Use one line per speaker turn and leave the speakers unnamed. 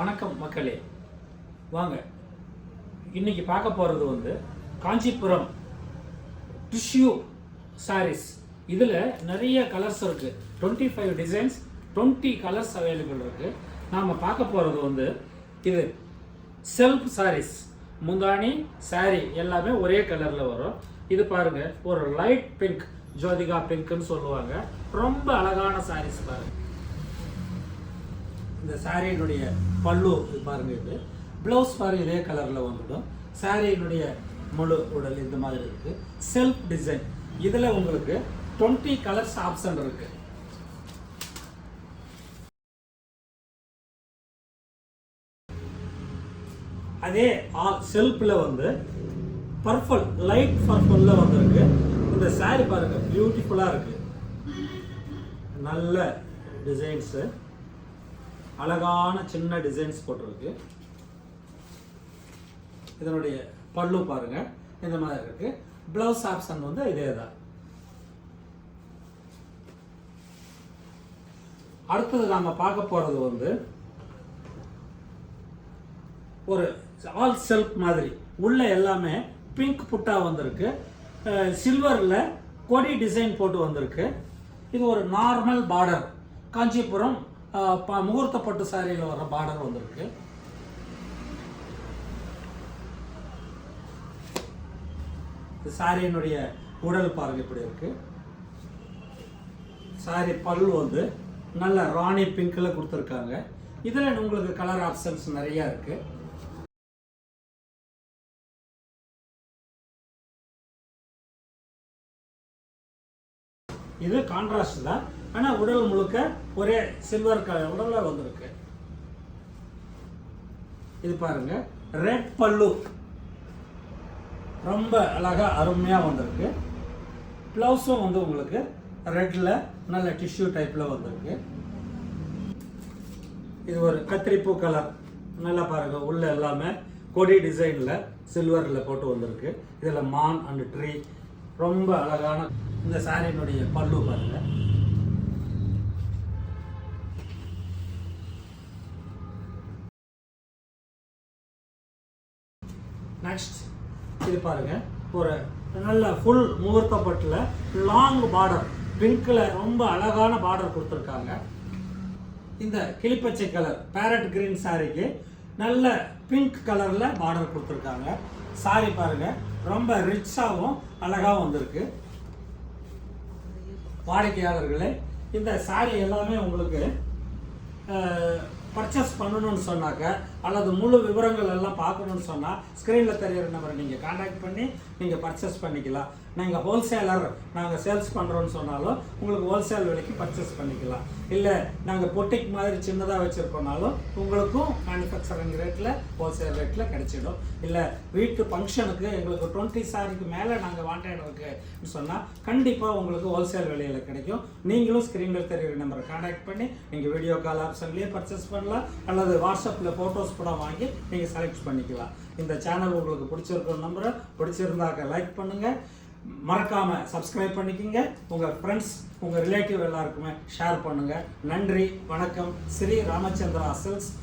வணக்கம் மக்களே. வாங்க. இன்னைக்கு பார்க்க போகிறது வந்து காஞ்சிபுரம் டிஷ்யூ சாரீஸ் இதில் நிறைய கலர்ஸ் இருக்குது twenty five designs twenty colours available இருக்குது நாம் பார்க்க போகிறது வந்து இது செல்ஃப் சாரீஸ் முந்தானி சாரீ எல்லாமே ஒரே கலரில் வரும். இது பாருங்கள் ஒரு லைட் பிங்க் ஜோதிகா பிங்க்னு சொல்லுவாங்க. ரொம்ப அழகான சாரீஸ் பாருங்கள் இந்த சாரியினுடைய பல்லு இது பாருங்க இது. ப்ளவுஸ் பாருங்க இதே கலரில் வந்துடும். சாரியினுடைய முழு உடல் இந்த மாதிரி இருக்கு. செல்ஃப் டிசைன் இதில் உங்களுக்கு டுவெண்ட்டி கலர்ஸ் ஆப்ஷன் இருக்கு. அதே செல்ஃபில் வந்து பர்பிள் லைட் பர்பிளில் வந்திருக்கு. இந்த சாரி பாருங்க பியூட்டிஃபுல்லாக இருக்கு. நல்ல டிசைன்ஸு அழகான சின்ன டிசைன்ஸ் போட்டிருக்கு. இதனுடைய பல்லு பாருங்க. இந்த மாதிரி இருக்கு. பிளவுஸ் ஆப்ஷன் வந்து இதே தான் அடுத்தது நாம பார்க்க போறது வந்து ஒரு ஆல் செல்ஃப் மாதிரி. உள்ள எல்லாமே பிங்க் புட்டா வந்திருக்கு. சில்வரில் கொடி டிசைன் போட்டு வந்திருக்கு. இது ஒரு நார்மல் பார்டர் காஞ்சிபுரம் முகூர்த்த பட்டு சாரியில் வர பார்டர் வந்திருக்கு. இந்த சாரியினுடைய உடல் பாருங்க இப்படி இருக்கு? சாரி பல் வந்து நல்ல ராணி பிங்க்ல கொடுத்துருக்காங்க. இதில் உங்களுக்கு கலர் ஆப்ஷன்ஸ் நிறையா இருக்குது இது கான்ட்ராஸ்ட் தான். ஆனால் உடல் முழுக்க ஒரே சில்வர் கலர் உடலில் வந்திருக்கு. இது பாருங்க. ரெட் பல்லு. ரொம்ப அழகாக அருமையாக வந்திருக்கு. ப்ளவுஸும் வந்து உங்களுக்கு ரெட்டில் நல்ல டிஷ்யூ டைப்பில் வந்திருக்கு. இது ஒரு கத்திரிப்பூ கலர் நல்லா பாருங்க உள்ள எல்லாமே கொடி டிசைனில் சில்வரில் போட்டு வந்திருக்கு. இதில் மான் அண்ட் ட்ரீ ரொம்ப அழகான இந்த சாரியினுடைய பல்லு பாருங்க. நெக்ஸ்ட் இது பாருங்க. ஒரு நல்ல ஃபுல் முகூர்த்த பட்டில் லாங் பார்டர் பிங்க்கில் ரொம்ப அழகான பார்டர் கொடுத்துருக்காங்க. இந்த கிளிப்பச்சை கலர் பேரட் கிரீன் சாரிக்கு நல்ல பிங்க் கலரில் பார்டர் கொடுத்துருக்காங்க. சாரி பாருங்க. ரொம்ப ரிச்சாகவும் அழகாகவும் வந்திருக்கு. வாடிக்கையாளர்களே இந்த சாரி எல்லாமே உங்களுக்கு பர்ச்சேஸ் பண்ணணும்னு சொன்னாக்க அல்லது முழு விவரங்கள் எல்லாம் பார்க்கணும்னு சொன்னால் ஸ்க்ரீனில் தெரியிற நம்பரை நீங்கள் காண்டாக்ட் பண்ணி நீங்கள் பர்ச்சேஸ் பண்ணிக்கலாம். நாங்கள் ஹோல்சேலர் நாங்கள் சேல்ஸ் பண்ணுறோன்னு சொன்னாலும் உங்களுக்கு ஹோல்சேல் விலைக்கு பர்ச்சேஸ் பண்ணிக்கலாம். இல்லை நாங்கள் பொட்டிக் மாதிரி சின்னதாக வச்சுருக்கோனாலும் உங்களுக்கும் மேனுஃபேக்சரிங் ரேட்டில் ஹோல்சேல் ரேட்டில் கிடைச்சிடும். இல்லை வீட்டு ஃபங்க்ஷனுக்கு எங்களுக்கு டுவெண்ட்டி சாரிக்கு மேலே நாங்கள் வாண்டட் இருக்குன்னு சொன்னால் கண்டிப்பாக உங்களுக்கு ஹோல்சேல் விலையில் கிடைக்கும். நீங்களும் ஸ்க்ரீனில் தெரியுற நம்பரை காண்டாக்ட் பண்ணி நீங்கள் வீடியோ கால் ஆப்ஷன்லேயே பர்ச்சேஸ் பண்ணி பண்ணலாம் அல்லது வாட்ஸ்அப்பில் ஃபோட்டோஸ் கூட வாங்கி நீங்கள் செலக்ட் பண்ணிக்கலாம். இந்த சேனல் உங்களுக்கு பிடிச்சிருக்கிற நம்பரை பிடிச்சிருந்தாக்க லைக் பண்ணுங்கள் மறக்காமல் சப்ஸ்கிரைப் பண்ணிக்கங்க. உங்கள் ஃப்ரெண்ட்ஸ் உங்கள் ரிலேட்டிவ் எல்லாருக்குமே ஷேர் பண்ணுங்கள் நன்றி வணக்கம். ஸ்ரீ ராமச்சந்திரா சில்க்ஸ்